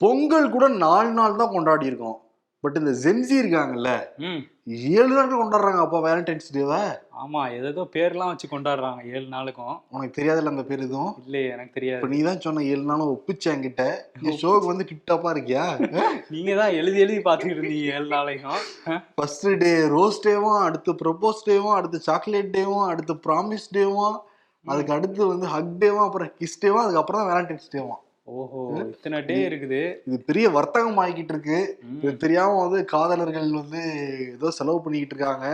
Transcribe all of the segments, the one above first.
பொங்கல் கூட நாலு நாள் தான் கொண்டாடி இருக்கோம் பட் இந்த ஜென்சி இருக்காங்கல்ல ஏழு நாட்கள் கொண்டாடுறாங்க அப்பா வேலண்டைன்ஸ் டேவை ஆமா ஏதேதோ பேர்லாம் வச்சு கொண்டாடுறாங்க ஏழு நாளுக்கும். உனக்கு தெரியாதுல்ல அந்த பேர் எதுவும்? இல்லையே எனக்கு தெரியாது. நீ தான் சொன்ன ஏழு நாளும் ஒப்பிச்ச என்கிட்ட. நீ ஷோக்கு வந்து டிப்டாப்பா இருக்கியா நீங்க தான் எழுதி எழுதி பாத்துக்கிட்டு இருந்தீங்க ஏழு நாளைக்கும். ஃபர்ஸ்ட் டே ரோஸ் டேவும் அடுத்து ப்ரப்போஸ் டேவும் அடுத்து சாக்லேட் டேவும் அடுத்து ப்ராமிஸ் டேவும் அதுக்கு அடுத்து வந்து ஹக் டேவும் அப்புறம் கிஸ் டேவும் அதுக்கப்புறம் தான் வேலண்டைன்ஸ் டேவும் ஓஹோ இத்தனை டே இருக்குது. இது பெரிய வர்த்தகம் ஆகிக்கிட்டு இருக்கு இது தெரியாம வந்து காதலர்கள் வந்து ஏதோ செலவு பண்ணிக்கிட்டு இருக்காங்க.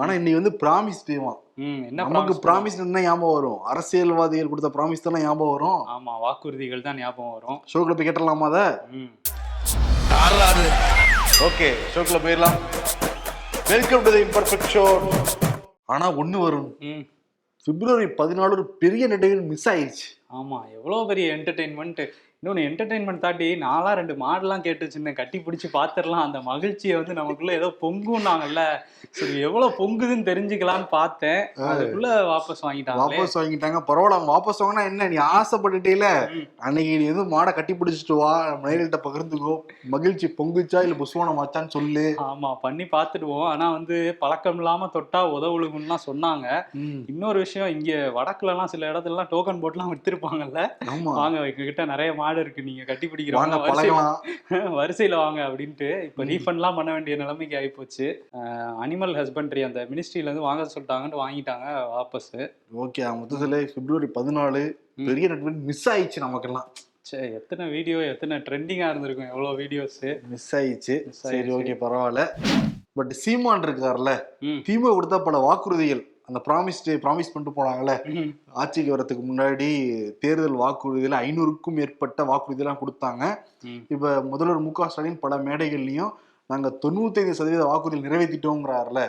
ஆனா இன்னைக்கு வந்து ப்ராமிஸ் என்ன நமக்கு promise ப்ராமிஸ் என்ன ஞாபகம் வரும். அரசியல்வாதிகள் கொடுத்த ப்ராமிஸ் தானே ஞாபகம் வரும். ஆமா வாக்குறுதிகள் தான் ஞாபகம் வரும். ஷோக்குள்ள போய் கேட்டலாமா அதை? ம். ஓகே ஷோக்குள்ள போயிடலாம். Welcome to the imperfect show ஆனா ஒண்ணு வரும். ம். பிப்ரவரி பதினாலு ஒரு பெரிய நடிகர் மிஸ் ஆயிடுச்சு ஆமாம் எவ்வளோ பெரிய என்டர்டெயின்மெண்ட் இன்னொன்னு என்டர்டெயின்மெண்ட் தாண்டி நாளா ரெண்டு மாடெல்லாம் கேட்டு வச்சிருந்தேன் கட்டி பிடிச்சி பாத்துரலாம். அந்த மகிழ்ச்சியை வந்து நமக்குள்ள ஏதோ பொங்குனாங்கல்ல சரி எவ்வளவு பொங்குதுன்னு தெரிஞ்சுக்கலாம்னு பார்த்தேன். அதுக்குள்ள வாபஸ் வாங்கிட்டாங்களே. வாபஸ் வாங்கிட்டாங்க. பரவாயில்ல அவங்க வாபஸ் வாங்கினா என்ன நீ ஆசைப்பட்டுட்டேல? ம். அன்னைக்கு நீ வந்து மாடை கட்டி பிடிச்சிட்டு வா. மனைவிட்ட பகிர்ந்துக்கோ. மகிழ்ச்சி பொங்குச்சா இல்ல புஸ்வானம் ஆச்சான்னு சொல்லு. ஆமா பண்ணி பார்த்துடுவோம் ஆனா வந்து பழக்கம் இல்லாம தொட்டா உதவுழுகும்லாம் சொன்னாங்க. இன்னொரு விஷயம் இங்க வடக்குல எல்லாம் சில இடத்துல எல்லாம் டோக்கன் போட்டுலாம் வித்திருப்பாங்கல்ல. ஆமா. வாங்க எங்க கிட்ட நிறைய மாடு இருக்கு. நீங்க கட்டி வாங்க பிடிக்கிறவங்க வரிசையில வாங்க அப்படின்ட்டு இப்ப. ரீஃபண்ட்லாம் பண்ண வேண்டிய நிலைமைக்கு ஆயிப்போச்சு. அனிமல் ஹஸ்பண்ட்ரி அந்த மினிஸ்ட்ரியில இருந்து வாங்க சொல்லிட்டாங்கன்னு வாங்கிட்டாங்க வாபஸ். ஓகே மொத்தத்துல பிப்ரவரி பதினாலு. பெரிய நட்பு மிஸ் ஆயிடுச்சு நமக்கெல்லாம். சே எத்தனை வீடியோ எத்தனை ட்ரெண்டிங்கா இருந்திருக்கும் எவ்வளவு வீடியோஸ் மிஸ் ஆயிடுச்சு. சரி. ஓகே பரவாயில்ல. பட் சீமான் இருக்கார்ல. திமுக கொடுத்த பல வாக்குறுதிகள். அந்த ப்ராமிஸ் ப்ராமிஸ் பண்ணிட்டு போனாங்கல்ல? ஆட்சிக்கு வரதுக்கு முன்னாடி தேர்தல் வாக்குறுதிகள் ஐநூறுக்கும் மேற்பட்ட வாக்குறுதியெல்லாம் கொடுத்தாங்க. இப்ப முதல்வர் மு க ஸ்டாலின் பல மேடைகள்லயும் நாங்க தொண்ணூத்தைந்து சதவீத வாக்குறுதிகள் நிறைவேற்றிட்டோங்கிறாருல.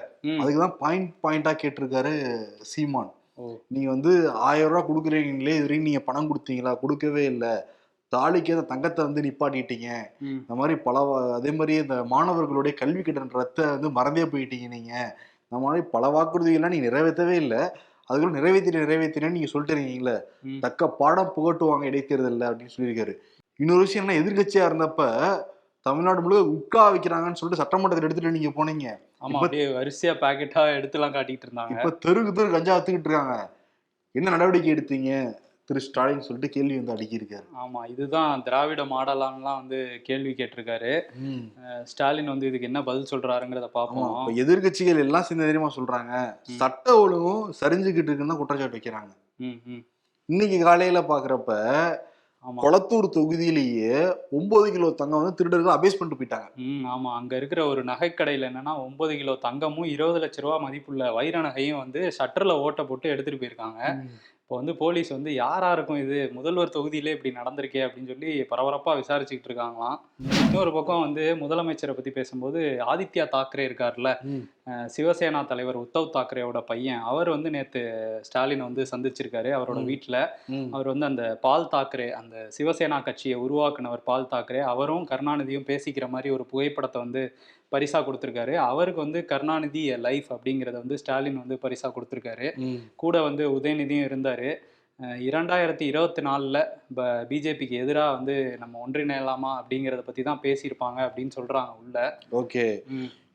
அதுக்குதான் பாயிண்ட் பாயிண்டா கேட்டிருக்காரு சீமான். நீங்க வந்து ஆயிரம் ரூபாய் கொடுக்குறீங்களே இது வரைக்கும் நீங்க பணம் கொடுத்தீங்களா? கொடுக்கவே இல்லை. தாலிக்கு அந்த தங்கத்தை வந்து நிப்பாட்டிட்டீங்க. இந்த மாதிரி பல அதே மாதிரி இந்த மாணவர்களுடைய கல்வி கடன் ரத்தை வந்து மறந்தே போயிட்டீங்க நீங்க. இந்த மாதிரி பல வாக்குறுதிகள்லாம் நீங்க நிறைவேற்றவே இல்லை. அதுக்குள்ள நிறைவேற்றி நிறைவேற்றினு நீங்க சொல்லிட்டு இருக்கீங்களே. தக்க பாடம் புகட்டுவாங்க இடைத்தேர்தல்ல அப்படின்னு சொல்லியிருக்காரு. இன்னொரு விஷயம் என்ன எதிர்கட்சியா இருந்தப்ப தமிழ்நாடு முழுக்க உட்கா வைக்கிறாங்கன்னு சொல்லிட்டு சட்டமன்றத்தில் எடுத்துட்டு நீங்க போனீங்க. ஆமா அப்படியே வரிசையா பாக்கெட்டா எடுத்துலாம் காட்டிட்டு இருந்தாங்க. இப்ப தெருக்கு தெரு கஞ்சா வித்துக்கிட்டு இருக்காங்க. என்ன நடவடிக்கை எடுத்தீங்க? திரு ஸ்டாலின் சொல்லிட்டு கேள்வி வந்து அடுக்கியிருக்காரு. ஆமா இதுதான் திராவிட மாடலான்லாம் வந்து கேள்வி கேட்டிருக்காரு. ஸ்டாலின் வந்து இதுக்கு என்ன பதில் சொல்றாருங்கிறத பார்ப்போம். எதிர்கட்சிகள் எல்லாம் சேர்ந்து தெரியுமா சொல்றாங்க. சட்ட ஒழுங்கும் சரிஞ்சுக்கிட்டு இருக்குன்னு தான் குற்றச்சாட்டு வைக்கிறாங்க. இன்னைக்கு காலையில பாக்குறப்ப கொளத்தூர் தொகுதியிலேயே ஒன்பது கிலோ தங்கம் வந்து திருடர்கள் அபேஸ் பண்ணிட்டு போயிட்டாங்க. ஆமா. அங்க இருக்கிற ஒரு நகைக்கடையில என்னன்னா ஒன்பது கிலோ தங்கமும் இருபது லட்ச ரூபா மதிப்புள்ள வைர நகையும் வந்து ஷட்டர்ல ஓட்ட போட்டு எடுத்துட்டு போயிருக்காங்க. இப்போ வந்து போலீஸ் வந்து யாரா இருக்கும் இது முதல்வர் தொகுதியிலே இப்படி நடந்திருக்கே அப்படின்னு சொல்லி பரபரப்பா விசாரிச்சுக்கிட்டு இருக்காங்களாம். இன்னொரு பக்கம் வந்து முதலமைச்சரை பத்தி பேசும்போது ஆதித்யா தாக்கரே இருக்கார்ல சிவசேனா தலைவர் உத்தவ் தாக்கரேவோட பையன். அவர் வந்து நேத்து ஸ்டாலின் வந்து சந்திச்சிருக்காரு அவரோட. வீட்டுல. அவர் வந்து அந்த பால் தாக்கரே அந்த சிவசேனா கட்சியை உருவாக்குனவர் பால் தாக்கரே. அவரும் கருணாநிதியும் பேசிக்கிற மாதிரி ஒரு புகைப்படத்தை வந்து பரிசா கொடுத்துருக்காரு. அவருக்கு வந்து கருணாநிதி லைஃப் அப்படிங்கிறத வந்து ஸ்டாலின் வந்து பரிசா கொடுத்துருக்காரு. கூட வந்து உதயநிதியும் இருந்தாரு. இரண்டாயிரத்தி இருபத்தி நாலில் பிஜேபிக்கு எதிராக வந்து நம்ம ஒன்றிணையலாமா அப்படிங்கிறத பற்றி தான் பேசியிருப்பாங்க அப்படின்னு சொல்கிறாங்க உள்ள. ஓகே.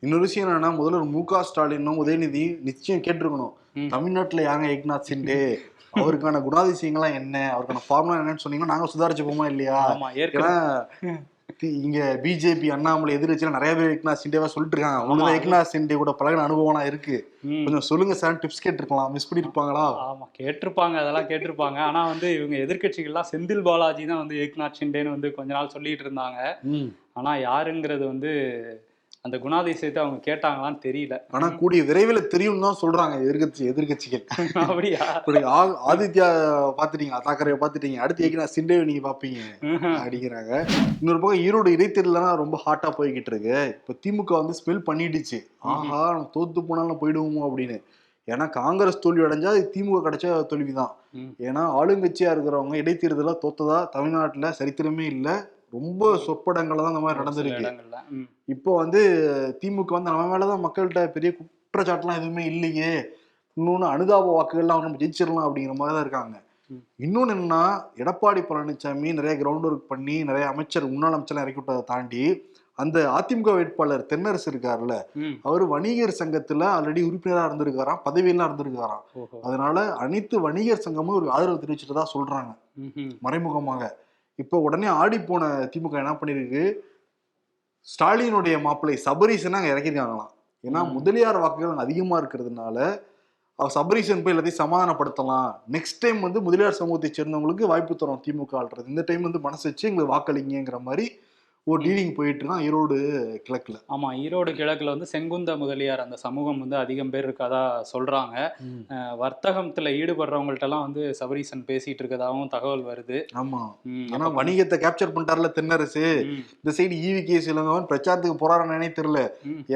இன்னொரு விஷயம் என்னன்னா முதல்வர் மு க ஸ்டாலினும் உதயநிதி நிச்சயம் கேட்டிருக்கணும். தமிழ்நாட்டுல யாங்க ஏக்நாத் சிண்டே? அவருக்கான குணாதிசயங்கள்லாம் என்ன? அவருக்கான ஃபார்முலா என்னன்னு சொன்னீங்கன்னா நாங்க சுதாரிச்சுப்போமா இல்லையா? ஏன்னா இங்க பிஜேபி அண்ணாமலை எதிர்கட்சியில நிறைய பேர் ஏக்நாத் சிண்டேவா சொல்லிட்டு இருக்காங்க. அது- ஏக்நாத் சிண்டே கூட பழகின அனுபவம்லாம் இருக்கு. கொஞ்சம் சொல்லுங்க சார் டிப்ஸ் கேட்டிருக்கலாம். மிஸ் பண்ணிருப்பாங்களா? ஆமா கேட்டிருப்பாங்க அதெல்லாம் கேட்டிருப்பாங்க. ஆனா வந்து இவங்க எதிர்க்கட்சிகள்லாம் செந்தில் பாலாஜி தான் வந்து ஏக்நாத் ஷிண்டேன்னு வந்து கொஞ்ச நாள் சொல்லிட்டு இருந்தாங்க. ஆனா யாருங்கிறது வந்து அந்த குணாதிசயத்தை அவங்க கேட்டாங்களான்னு தெரியல. ஆனா கூடிய விரைவில் தெரியும் தான் சொல்றாங்க எதிர்கட்சி எதிர்கட்சிகள் அப்படியா? ஆதித்யா பாத்துட்டீங்க தாக்கரைய பாத்துட்டீங்க அடுத்து ஏக்நாத் சிண்டேவை நீங்க பாப்பீங்க அப்படிங்கிறாங்க. இன்னொரு பக்கம் ஈரோடு இடைத்தேர்தலாம் ரொம்ப ஹாட்டா போய்கிட்டு இருக்கு இப்ப திமுக வந்து ஸ்மெல் பண்ணிடுச்சு. ஆஹா நம்ம தோத்து போனாலும் போயிடுவோமோ அப்படின்னு. ஏன்னா காங்கிரஸ் தோல்வி அடைஞ்சா திமுக கிடைச்ச தோல்விதான். ஏன்னா ஆளுங்கட்சியா இருக்கிறவங்க இடைத்தேர்தலா தோத்ததா தமிழ்நாட்டுல சரித்திரமே இல்ல. ரொம்ப சொற்படங்கள்ல தான் இந்த மாதிரி நடந்திருக்கு. இப்போ வந்து திமுக வந்து நம்ம மேலதான் மக்கள்கிட்ட பெரிய குற்றச்சாட்டுலாம் எதுவுமே இல்லையே. இன்னொன்னு அனுதாப வாக்குகள்லாம் நம்ம ஜெயிச்சிடலாம் அப்படிங்கிற மாதிரி தான் இருக்காங்க. இன்னொன்னு என்னன்னா எடப்பாடி பழனிசாமி நிறைய கிரவுண்ட் ஒர்க் பண்ணி நிறைய அமைச்சர் முன்னாள் அமைச்சர் இறக்கி விட்டதை தாண்டி அந்த அதிமுக வேட்பாளர் தென்னரசு இருக்காருல்ல அவர் வணிகர் சங்கத்துல ஆல்ரெடி உறுப்பினரா இருந்திருக்காராம் பதவியெல்லாம் இருந்திருக்காராம். அதனால அனைத்து வணிகர் சங்கமும் ஒரு ஆதரவு தெரிவிச்சுட்டதா சொல்றாங்க. ம்ஹும். மறைமுகமாக. இப்போ உடனே ஆடி போன திமுக என்ன பண்ணிருக்கு ஸ்டாலினுடைய மாப்பிள்ளை சபரீசனை அங்க இறக்கிருக்காங்களாம் ஏன்னா. முதலியார் வாக்குகள் அங்க அதிகமா இருக்கிறதுனால சபரீசன் போய் எல்லாத்தையும் சமாதானப்படுத்தலாம். நெக்ஸ்ட் டைம் வந்து முதலியார் சமூகத்தை சேர்ந்தவங்களுக்கு வாய்ப்பு தரும் திமுக ஆள்றது. இந்த டைம் வந்து மனசு வச்சு எங்களுக்கு வாக்களிங்கிற மாதிரி ஒரு டீலிங் போயிட்டு இருக்கான் ஈரோடு கிழக்குல. ஆமா ஈரோடு கிழக்குல வந்து செங்குந்த முதலியார் அந்த சமூகம் வந்து அதிகம் பேர் இருக்கதா சொல்றாங்க. வர்த்தகத்துல ஈடுபடுறவங்கள்ட்ட எல்லாம் வந்து சபரீசன் பேசிட்டு இருக்கதாகவும் தகவல் வருது. ஆமா. ஏன்னா வணிகத்தை கேப்சர் பண்ணிட்டார்ல தென்னரசு. இந்த சைடு ஈவி கேஸ் இளங்கவன் பிரச்சாரத்துக்கு போறாருன்னு தெரியல.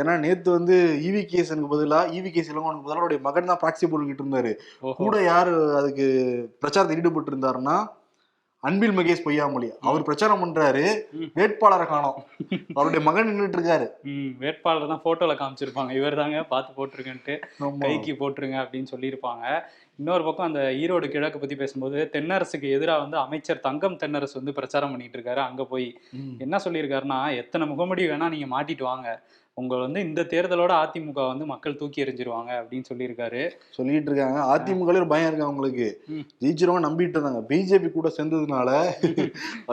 ஏன்னா நேத்து வந்து ஈவி கேஸனுக்கு பதிலா ஈவி கேஸ் இளங்கவனுக்கு பதிலா அவருடைய மகன் தான் ப்ராக்சி போட்டுக்கிட்டு இருந்தாரு. கூட யாரு அதுக்கு பிரச்சாரத்தில் ஈடுபட்டு இருந்தாருன்னா அன்பில் மகேஷ் பொய்யாமொழி. அவர் பிரச்சாரம் பண்றாரு. வேட்பாளரை காணோம். அவருடைய மகன் நின்றுட்டு இருக்காரு வேட்பாளர் தான் போட்டோல காமிச்சிருப்பாங்க. இவர் தாங்க பார்த்து போட்டிருக்கேன்ட்டு. கைக்கு போட்டுருங்க அப்படின்னு சொல்லியிருப்பாங்க. இன்னொரு பக்கம் அந்த ஈரோடு கிழக்கு பத்தி பேசும்போது தென்னரசுக்கு எதிராக வந்து அமைச்சர் தங்கம் தென்னரசு வந்து பிரச்சாரம் பண்ணிட்டு இருக்காரு அங்க போய். என்ன சொல்லியிருக்காருன்னா எத்தனை முகமுடி வேணா நீங்க மாட்டிட்டு வாங்க. உங்களை வந்து இந்த தேர்தலோட அதிமுக வந்து மக்கள் தூக்கி எறிஞ்சிருவாங்க அப்படின்னு சொல்லியிருக்காரு. சொல்லிட்டு இருக்காங்க. அதிமுக ஒரு பயம் இருக்கு அவங்களுக்கு. ஜெயிச்சிருவாங்க நம்பிட்டு இருந்தாங்க. பிஜேபி கூட சேர்ந்ததுனால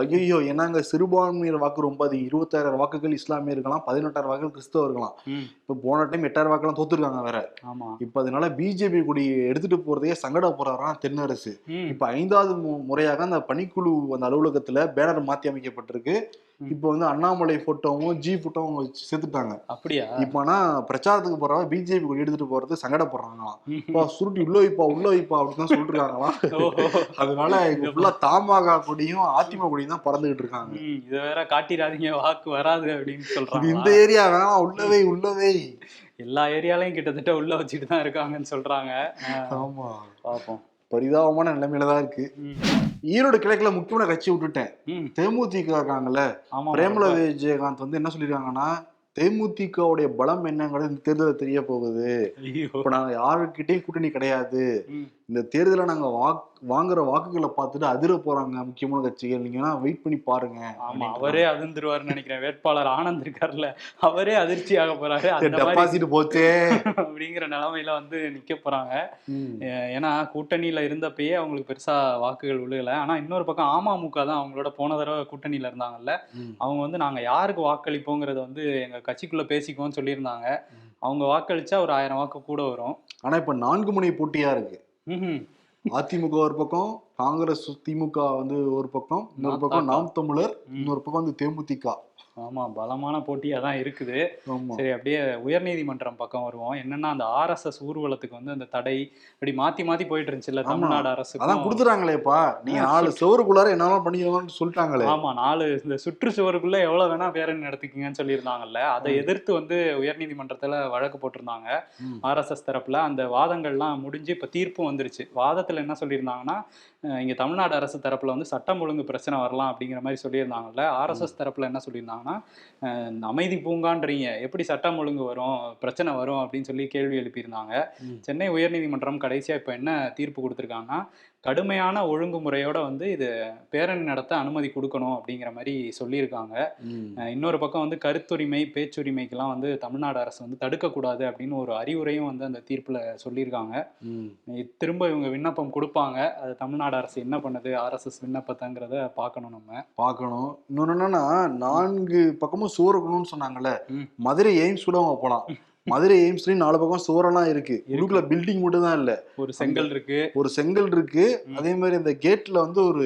ஐயோ என்னங்க சிறுபான்மையர் வாக்கு ரொம்ப அதிகம். இருபத்தாயிரம் வாக்குகள் இஸ்லாமியர் இருக்கலாம் பதினெட்டாயிரம் வாக்குகள் கிறிஸ்தவ இருக்கலாம். இப்ப போன டைம் எட்டாயிரம் வாக்கெல்லாம் தோத்துருக்காங்க வேற. ஆமா. இப்ப அதனால பிஜேபி கொடி எடுத்துட்டு போறதையே சங்கட போறாராம் தென்னரசு இப்ப ஐந்தாவது முறையாக அந்த பணிக்குழு அந்த அலுவலகத்துல பேனர் மாத்தி அமைக்கப்பட்டிருக்கு. இப்ப வந்து அண்ணாமலை போட்டோவும் ஜி போட்டோவும் சேர்த்துட்டாங்க. அப்படியா? இப்ப ஆனா பிரச்சாரத்துக்கு போறவங்க பிஜேபி கொடி எடுத்துட்டு போறது சங்கடப்படுறாங்களாம். இப்ப சுருட்டி உள்ள வைப்பா உள்ள வைப்பா அப்படின்னு தான் சொல்லிட்டு இருக்காங்களாம் அதனால இங்க ஃபுல்லா தாமாக கொடியும் அதிமுக கொடியும் தான் பறந்துகிட்டு இருக்காங்க. இத வேற காட்டிடாதீங்க வாக்கு வராது அப்படின்னு சொல்றாங்க இந்த ஏரியா வேணாம் உள்ளவே உள்ளவே எல்லா ஏரியாலையும் கிட்டத்தட்ட உள்ள வச்சுட்டு தான் இருக்காங்கன்னு சொல்றாங்க. ஆமா. பாப்போம். பரிதாபமான நிலைமையில தான் இருக்கு. ஈரோடு கிழக்குல முக்கியமான கட்சி விட்டுட்டேன். தேமுதிக இருக்காங்கல்ல பிரேமல விஜயகாந்த் வந்து என்ன சொல்லிருக்காங்கன்னா தேமுதிகவுடைய பலம் என்னங்கிறது இந்த தேர்தலில் தெரிய போகுது. இப்ப நாங்க யாருக்கிட்டையும் கூட்டணி கிடையாது. இந்த தேர்தலை நாங்க வாக் வாங்குற வாக்குகளை பார்த்துட்டு அதிர போறாங்க முக்கியமான கட்சிகள். நீங்க வெயிட் பண்ணி பாருங்க ஆமா. அவரே அதிர்ந்துருவாருன்னு நினைக்கிறேன். வேட்பாளர் ஆனந்த் இருக்காருல்ல அவரே அதிர்ச்சி ஆக போறாரு டெபாசிட் போச்சே. அப்படிங்கிற நிலைமையில வந்து நிக்க போறாங்க. ஏன்னா கூட்டணியில இருந்தப்பயே அவங்களுக்கு பெருசா வாக்குகள் விழுகல. ஆனா இன்னொரு பக்கம் அமமுக தான் அவங்களோட போன தடவை கூட்டணியில இருந்தாங்கல்ல. அவங்க வந்து நாங்க யாருக்கு வாக்களிப்போங்கிறத வந்து எங்க கட்சிக்குள்ள பேசிக்குவோம்னு சொல்லியிருந்தாங்க. அவங்க வாக்களிச்சா ஒரு ஆயிரம் வாக்கு கூட வரும். ஆனா இப்ப நான்கு முனை போட்டியா இருக்கு. அதிமுக ஒரு பக்கம் காங்கிரஸ் திமுக வந்து ஒரு பக்கம் இன்னொரு பக்கம். நாம் தமிழர். இன்னொரு பக்கம் வந்து தேமுதிக ஆமா பலமான போட்டியா தான் இருக்குது. சரி அப்படியே உயர்நீதிமன்றம் பக்கம் வருவோம். என்னன்னா அந்த ஆர்எஸ்எஸ் ஊர்வலத்துக்கு வந்து அந்த தடை இப்படி மாத்தி மாத்தி போயிட்டு இருந்துச்சுல்ல. தமிழ்நாடு அரசு அதான் கொடுத்துறாங்களேப்பா நீங்க நாலு செவருக்குள்ளார என்னாலும் பண்ணிக்கலாம்னு சொல்லிட்டாங்களே. ஆமா நாலு இந்த சுற்றுச்சுவருக்குள்ள எவ்வளவு வேணா பேரணி நடத்திக்கிங்கன்னு சொல்லியிருந்தாங்கல்ல அதை. எதிர்த்து வந்து உயர்நீதிமன்றத்துல வழக்கு போட்டிருந்தாங்க. ஆர்எஸ்எஸ் தரப்புல அந்த வாதங்கள்லாம் முடிஞ்சு இப்ப தீர்ப்பும் வந்துருச்சு. வாதத்துல என்ன சொல்லியிருந்தாங்கன்னா இங்க தமிழ்நாடு அரசு தரப்புல வந்து சட்டம் ஒழுங்கு பிரச்சனை வரலாம் அப்படிங்கிற மாதிரி சொல்லியிருந்தாங்கல்ல ஆர்எஸ்எஸ் தரப்புல என்ன சொல்லியிருந்தாங்கன்னா இந்த அமைதி பூங்கான்றீங்க எப்படி சட்டம் ஒழுங்கு வரும் பிரச்சனை வரும் அப்படின்னு சொல்லி கேள்வி எழுப்பியிருந்தாங்க. சென்னை உயர்நீதிமன்றம் கடைசியா இப்ப என்ன தீர்ப்பு கொடுத்திருக்காங்கன்னா கடுமையான ஒழுங்குமுறையோட வந்து இது பேரணி நடத்த அனுமதி கொடுக்கணும் அப்படிங்கிற மாதிரி சொல்லியிருக்காங்க. இன்னொரு பக்கம் வந்து கருத்துரிமை பேச்சுரிமைக்கெல்லாம் வந்து தமிழ்நாடு அரசு வந்து தடுக்கக்கூடாது அப்படின்னு ஒரு அறிவுரையும் வந்து அந்த தீர்ப்புல சொல்லியிருக்காங்க. திரும்ப இவங்க விண்ணப்பம் கொடுப்பாங்க. அது தமிழ்நாடு அரசு என்ன பண்ணுது ஆர்எஸ்எஸ் விண்ணப்பத்தைங்கிறத பார்க்கணும் நம்ம. பார்க்கணும். இன்னொன்னு என்னன்னா நான்கு பக்கமும் இருக்கணும்னு சொன்னாங்கல்ல. மதுரை எய்ம்ஸ் கூட அவங்க போலாம். மதுரை எய்ம்ஸ்லயும் நாலு பக்கம் சுவரெல்லாம் இருக்கு. உள்ளுக்குள்ள பில்டிங் மட்டும் தான் இல்ல. ஒரு செங்கல் இருக்கு. ஒரு செங்கல் இருக்கு. அதே மாதிரி இந்த கேட்ல வந்து ஒரு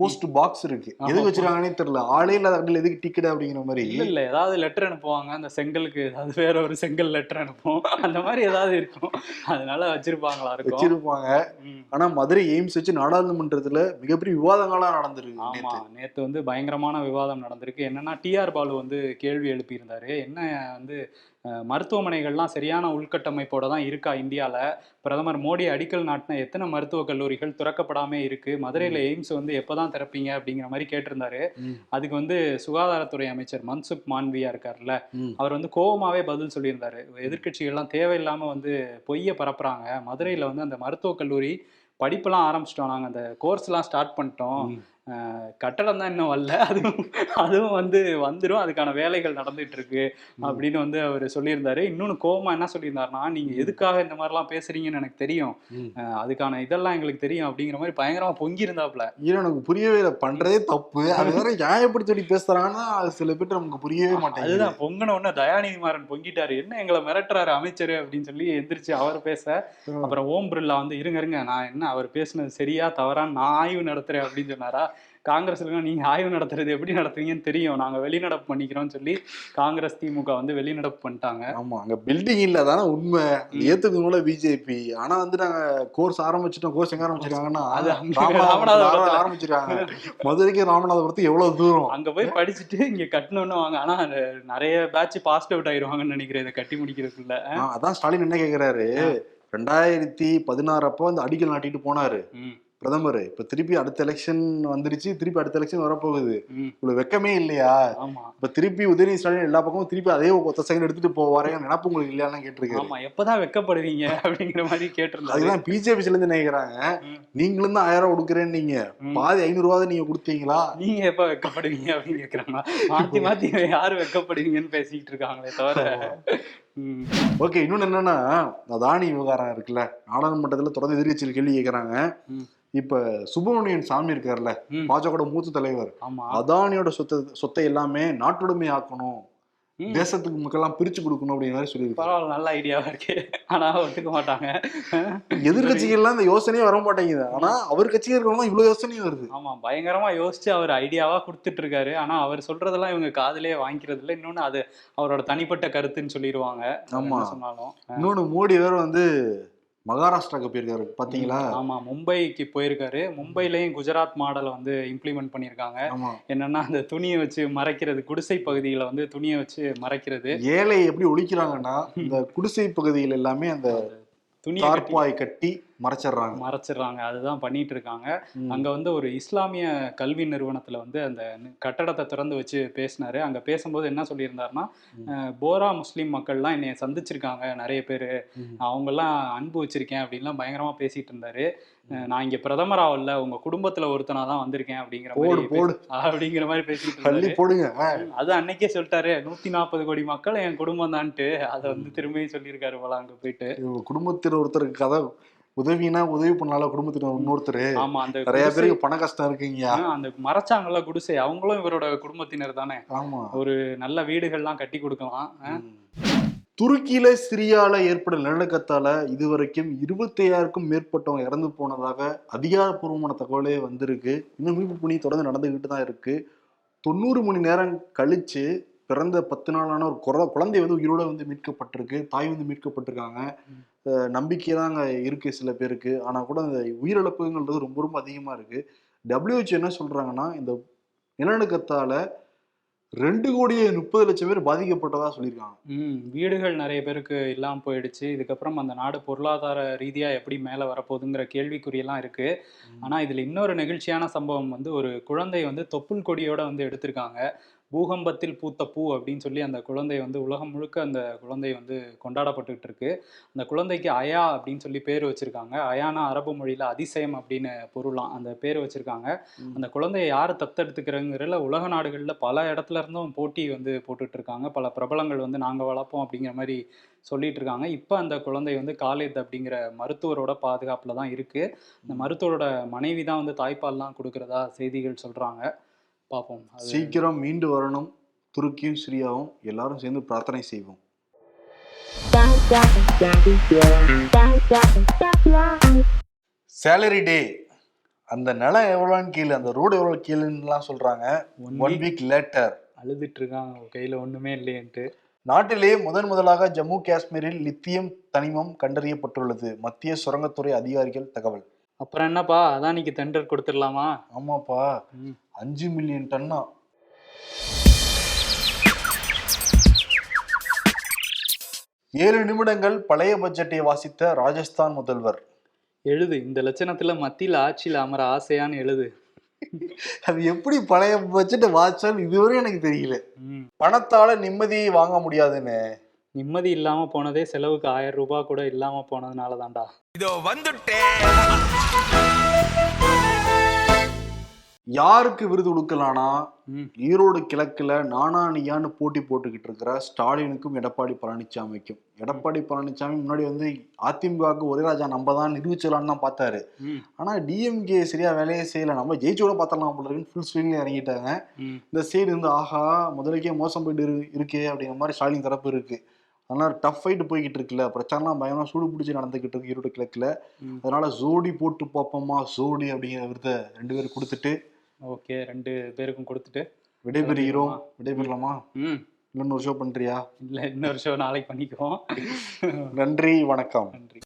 போஸ்ட் பாக்ஸ் இருக்கு. எதுக்கு வச்சிருக்காங்கன்னே தெரியல. ஆளே இல்லாத இடத்துல எதுக்கு டிக்கெட் அப்படிங்கிற மாதிரி. இல்ல இல்ல. ஏதாவது லெட்டர் அனுப்புவாங்க. அந்த செங்கலுக்கு ஏதாவது வேற ஒரு செங்கல் லெட்டர் அனுப்பும் அந்த மாதிரி ஏதாவது இருக்கும். அதனால வச்சிருப்பாங்களா இருக்கும். வச்சிருப்பாங்க. ஆனா மதுரை எய்ம்ஸ் வச்சு நாடாளுமன்றத்துல மிகப்பெரிய விவாதங்களா நடந்திருக்கு ஆமா. நேத்து. வந்து பயங்கரமான விவாதம் நடந்திருக்கு. என்னன்னா டிஆர் பாலு வந்து கேள்வி எழுப்பியிருந்தாரு. என்ன வந்து மருத்துவமனைகள்லாம் சரியான உள்கட்டமைப்போட தான் இருக்கா இந்தியால? பிரதமர் மோடி அடிக்கல் நாட்டின எத்தனை மருத்துவக் கல்லூரிகள் திறக்கப்படாம இருக்கு? மதுரையில எய்ம்ஸ் வந்து எப்பதான் திறப்பீங்க? அப்படிங்கிற மாதிரி கேட்டிருந்தாரு. அதுக்கு வந்து சுகாதாரத்துறை அமைச்சர் மன்சுக் மாண்வியா இருக்காருல்ல ம். அவர் வந்து கோவமாவே பதில் சொல்லியிருந்தாரு. எதிர்க்கட்சிகள்லாம் தேவையில்லாம வந்து பொய்ய பரப்புறாங்க. மதுரையில வந்து அந்த மருத்துவக் கல்லூரி படிப்பெல்லாம் ஆரம்பிச்சிட்டோம். நாங்க அந்த கோர்ஸ்லாம் ஸ்டார்ட் பண்ணிட்டோம். கட்டடம் தான் இன்னும் வரல. அதுவும் அதுவும் வந்து வந்துடும் அதுக்கான வேலைகள் நடந்துட்டு இருக்கு அப்படின்னு வந்து அவர் சொல்லியிருந்தாரு. இன்னொன்னு கோவமா என்ன சொல்லியிருந்தாருன்னா நீங்க எதுக்காக இந்த மாதிரிலாம் பேசுறீங்கன்னு எனக்கு தெரியும். அதுக்கான இதெல்லாம் எங்களுக்கு தெரியும் அப்படிங்கிற மாதிரி பயங்கரமா பொங்கி இருந்தாப்ல ஏன் எனக்கு புரியவே இல்லை. பண்றதே தப்பு. அது வேற நியாயப்படுத்தி சொல்லி பேசுறாங்கன்னா அது சில பேர் நமக்கு புரியவே மாட்டேங்குது. அதுதான். பொங்கின உடனே தயாநிதி மாறன் பொங்கிட்டாரு. என்ன எங்களை மிரட்டுறாரு அமைச்சர்? அப்படின்னு சொல்லி எந்திரிச்சு அவர் பேச அப்புறம் ஓம் பிர்லா வந்து இருங்க இருங்க. நான் என்ன அவர் பேசுனது சரியா தவறான்னு நான் ஆய்வு நடத்துறேன் அப்படின்னு சொன்னாரா. காங்கிரஸ் இருக்க நீங்க ஆய்வு நடத்துறது எப்படி நடத்துவீங்கன்னு தெரியும். நாங்க வெளிநடப்பு பண்ணிக்கிறோம்னு சொல்லி காங்கிரஸ் திமுக வந்து வெளிநடப்பு பண்ணிட்டாங்க. ஆமா அங்க பில்டிங் இல்ல தானே உண்மை. ஏத்துக்கணும்ல பிஜேபி. ஆனா வந்து நாங்க கோர்ஸ் ஆரம்பிச்சிட்டோம் கோர்ஸ் எங்க ஆரம்பிச்சிருக்காங்கன்னா அது ராமநாதபுரத்துல. ஆரம்பிச்சிருக்காங்க. மதுரைக்கு ராமநாதபுரத்துக்கு எவ்வளவு தூரம்? அங்க போய் படிச்சுட்டு இங்க கட்டணும்னு வாங்க. ஆனா அது நிறைய பேட்ச் பாஸ்ட் அவுட் ஆயிருவாங்கன்னு நினைக்கிறேன் இதை கட்டி முடிக்கிறதுக்குள்ள. அதான் ஸ்டாலின் என்ன கேக்குறாரு? ரெண்டாயிரத்தி பதினாறு அப்போ வந்து அடிக்கல் நாட்டிட்டு போனாரு. பிரதமர் இப்ப திருப்பி அடுத்த எலெக்ஷன் வந்துருச்சு திருப்பி அடுத்த எலெக்ஷன் வரப்போகுது. உங்களுக்கு வெக்கமே இல்லையா? இப்ப திருப்பி உதயநிதி ஸ்டாலின் எல்லா பக்கமும் திருப்பி அதே ஒத்த செகண்ட் எடுத்துட்டு போவாரே நினப்பு உங்களுக்கு இல்லையான்னு கேட்டிருக்காரு. ஆமா எப்பதான் வெக்கப்படுவீங்க அப்படிங்கிற மாதிரி கேட்டிருந்தாரு. அதுதான் பிஜேபி இருந்து நினைக்கிறாங்க. நீங்களும் தான் ஆயிரம் ரூபாய் கொடுக்குறேன்னு நீங்க. பாதி ஐநூறு ரூபாய் நீங்க கொடுத்தீங்களா? நீங்க எப்ப வெக்கப்படுவீங்க அப்படின்னு கேக்குறாங்க. மாத்தி மாத்தி யாரு வெக்கப்படுவீங்கன்னு பேசிட்டு இருக்காங்களே தவிர. ஓகே இன்னொன்னு என்னன்னா அதானி விவகாரம் இருக்குல்ல நாடாளுமன்றத்துல தொடர்ந்து எதிர்கட்சியில் கேள்வி கேட்கறாங்க. இப்ப சுப்பிரமணியன் சாமி இருக்காருல்ல பாஜக மூத்த தலைவர். ஆமா. அதானியோட சொத்தை சொத்தை எல்லாமே நாட்டுடைமை ஆக்கணும். தேசத்துக்கு மக்கள்லாம் பிரிச்சு கொடுக்கணும் அப்படிங்கிற மாதிரி சொல்லியிருக்காரு பரவாயில்ல நல்ல ஐடியாவா இருக்கு. ஆனா ஒத்துக்க மாட்டாங்க. எதிர்கட்சிகள்லாம் இந்த யோசனையே வர மாட்டேங்குது. ஆனா அவர் கட்சியில் இருக்கிறவங்க இவ்வளவு யோசனையும் வருது. ஆமா பயங்கரமா யோசிச்சு அவர் ஐடியாவா கொடுத்துட்டு இருக்காரு. ஆனா அவர் சொல்றதெல்லாம் இவங்க காதுலயே வாங்கிக்கிறது இல்ல. இன்னொன்னு அது அவரோட தனிப்பட்ட கருத்துன்னு சொல்லிடுவாங்க ஆமா. சொன்னாலும். இன்னொன்னு மோடி வேற வந்து மகாராஷ்டிராக்கு போயிருக்காரு பாத்தீங்களா? ஆமா மும்பைக்கு போயிருக்காரு. மும்பைலயும் குஜராத் மாடலை வந்து இம்ப்ளிமெண்ட் பண்ணியிருக்காங்க. என்னன்னா அந்த துணியை வச்சு மறைக்கிறது குடிசை பகுதிகளை வந்து துணியை வச்சு மறைக்கிறது. ஏழை எப்படி ஒழிக்கிறாங்கன்னா இந்த குடிசை பகுதியில் எல்லாமே அந்த கட்டி தார்பாய் கட்டி மறைச்சிடுறாங்க. மறைச்சிடுறாங்க. அதுதான் பண்ணிட்டு இருக்காங்க. அங்க வந்து ஒரு இஸ்லாமிய கல்வி நிறுவனத்துல வந்து அந்த கட்டடத்தை திறந்து வச்சு பேசினாரு. அங்க பேசும்போது என்ன சொல்லியிருந்தாருன்னா போரா முஸ்லீம் மக்கள்லாம் என்னைய சந்திச்சிருக்காங்க நிறைய பேர். அவங்கெல்லாம் அன்பு வச்சிருக்கேன் அப்படின்லாம் பயங்கரமா பேசிட்டு இருந்தாரு நான் இங்க பிரதமர் ஆகல உங்க குடும்பத்துல ஒருத்தனா தான் வந்திருக்கேன் அப்படிங்கிற போடு மாதிரி அப்படிங்கிற மாதிரி பேசிட்டு போடுங்க. அது அன்னைக்கே சொல்லிட்டாரு. நூத்தி நாற்பது கோடி மக்கள் என் குடும்பம் தான்ட்டு அதை வந்து திரும்பியும் சொல்லியிருக்காரு போல அங்க போயிட்டு. குடும்பத்தில் ஒருத்தருக்கு கதை உதவினா உதவி பண்ணால குடும்பத்தில் இன்னொருத்தர். ஆமா அந்த நிறைய பேருக்கு பண கஷ்டம் இருக்குங்கயா ஆ, அந்த மறைச்சாங்கல்ல குடிசை அவங்களும் இவரோட குடும்பத்தினர் தானே. ஆமா. ஒரு நல்ல வீடுகள்லாம் கட்டி கொடுக்கலாம். துருக்கியில சிரியால ஏற்பட்ட நிலநடுக்கத்தால இதுவரைக்கும் இருபத்தையாயிரக்கும் மேற்பட்டவங்க இறந்து போனதாக அதிகாரப்பூர்வமான தகவலே வந்திருக்கு. இன்னும் மீட்பு பணி தொடர்ந்து நடந்துகிட்டு தான் இருக்கு. தொண்ணூறு மணி நேரம் கழிச்சு பிறந்த பத்து நாளான ஒரு குற குழந்தை வந்து உயிரோட வந்து மீட்கப்பட்டிருக்கு. தாய் வந்து மீட்கப்பட்டிருக்காங்க. நம்பிக்கை தான் அங்கே இருக்கு சில பேருக்கு. ஆனால் கூட அந்த உயிரிழப்புங்கிறது ரொம்ப ரொம்ப அதிகமாக இருக்கு. WHO என்ன சொல்றாங்கன்னா இந்த நிலநடுக்கத்தால ரெண்டு கோடியே முப்பது லட்சம் பேர் பாதிக்கப்பட்டதா சொல்லியிருக்காங்க. ம் வீடுகள் நிறைய பேருக்கு இல்லாம போயிடுச்சு. இதுக்கப்புறம் அந்த நாடு பொருளாதார ரீதியா எப்படி மேல வரப்போகுதுங்கிற கேள்விக்குறியெல்லாம் இருக்கு. ஆனா இதுல இன்னொரு நெகிழ்ச்சியான சம்பவம் வந்து ஒரு குழந்தை வந்து தொப்புள் கொடியோட வந்து எடுத்திருக்காங்க. பூகம்பத்தில் பூத்த பூ அப்படின்னு சொல்லி அந்த குழந்தை வந்து உலகம் முழுக்க அந்த குழந்தை வந்து கொண்டாடப்பட்டுக்கிட்டு இருக்கு. அந்த குழந்தைக்கு அயா அப்படின்னு சொல்லி பேர் வச்சிருக்காங்க. அயானா அரபு மொழியில அதிசயம் அப்படின்னு பொருளாம். அந்த பேர் வச்சிருக்காங்க. அந்த குழந்தையை யார் தத்தெடுத்துக்கிறங்கிறதுல உலக நாடுகள்ல பல இடத்துல இருந்தும் போட்டி வந்து போட்டுட்டு இருக்காங்க பல பிரபலங்கள் வந்து நாங்க வளர்ப்போம் அப்படிங்கிற மாதிரி சொல்லிட்டு இருக்காங்க இப்போ அந்த குழந்தை வந்து காலித் அப்படிங்கிற மருத்துவரோட பாதுகாப்புல தான் இருக்கு. இந்த மருத்துவரோட மனைவி தான் வந்து தாய்ப்பால்லாம் கொடுக்கறதா செய்திகள் சொல்றாங்க. பார்ப்போம். சீக்கிரம் மீண்டு வரணும். துருக்கியும் சிரியாவும் எல்லாரும் சேர்ந்து பிரார்த்தனை செய்வோம். சேலரி டே அந்த நிலம் எவ்வளோன்னு கீழே அந்த ரோடு எவ்வளோ கீழேன்னுலாம் சொல்றாங்க. ஒன் வீக் லேட்டர் அழுதுட்டு இருக்காங்க கையில ஒண்ணுமே இல்லையன்ட்டு. நாட்டிலே முதன் முதலாக ஜம்மு காஷ்மீரில் லித்தியம் தனிமம் கண்டறியப்பட்டுள்ளது. மத்திய சுரங்கத்துறை அதிகாரிகள் தகவல். அப்புறம் என்னப்பா? அதானிக்கு டெண்டர் கொடுத்துடலாமா? ஆமாப்பா. அஞ்சு மில்லியன் டன்னா ஏழு நிமிடங்கள் பழைய பட்ஜெட்டை வாசித்த ராஜஸ்தான் முதல்வர். எழுது. இந்த லட்சணத்துல மத்தியில ஆட்சியில அமர ஆசையான்னு எழுது. அது எப்படி பழைய பட்ஜெட்டை வாசிச்சாலும் இதுவரை எனக்கு தெரியல. பணத்தால நிம்மதியை வாங்க முடியாதுன்னு. நிம்மதி இல்லாம போனதே செலவுக்கு ஆயிரம் ரூபாய் கூட இல்லாம போனதுனால தான்டா இதோ வந்துட்டேன் யாருக்கு விருது கொடுக்கலானா. ஈரோடு கிழக்குல நானா நீயான்னு போட்டி போட்டுக்கிட்டு இருக்கிற ஸ்டாலினுக்கும் எடப்பாடி பழனிசாமிக்கும் எடப்பாடி பழனிசாமி முன்னாடி வந்து அதிமுகவுக்கு ஒரே ராஜா நம்ம தான் நிரூபிச்சலான்னு தான் பார்த்தாரு ஆனா டிஎம்கே சரியா வேலையே செய்யல. நம்ம ஜெயிச்சோட பார்த்தலாம் போல இருக்குன்னு ஃபுல் ஸ்விங்ல இறங்கிட்டாங்க. இந்த சைடு வந்து ஆஹா முதலுக்கே மோசம் போயிட்டு இரு- இருக்கே அப்படிங்கிற மாதிரி ஸ்டாலின் தரப்பு இருக்கு. அதனால டஃப் ஃபைட் போய்கிட்டு இருக்குல்ல பிரச்சாரம் பயங்கரமா சூடு பிடிச்சி நடந்துகிட்டு இருக்கு ஈரோடு கிழக்குல. அதனால ஜோடி போட்டு பார்ப்போமா? ஜோடி அப்படிங்கிற விருதை ரெண்டு பேரும் கொடுத்துட்டு. ஓகே ரெண்டு பேருக்கும் கொடுத்துட்டு. விடைபெறுகிறோம். விடைபெறலாமா? இன்னொரு ஷோ பண்றியா? இல்ல இன்னொரு ஷோ நாளைக்கு பண்ணிக்குவோம். நன்றி வணக்கம். நன்றி.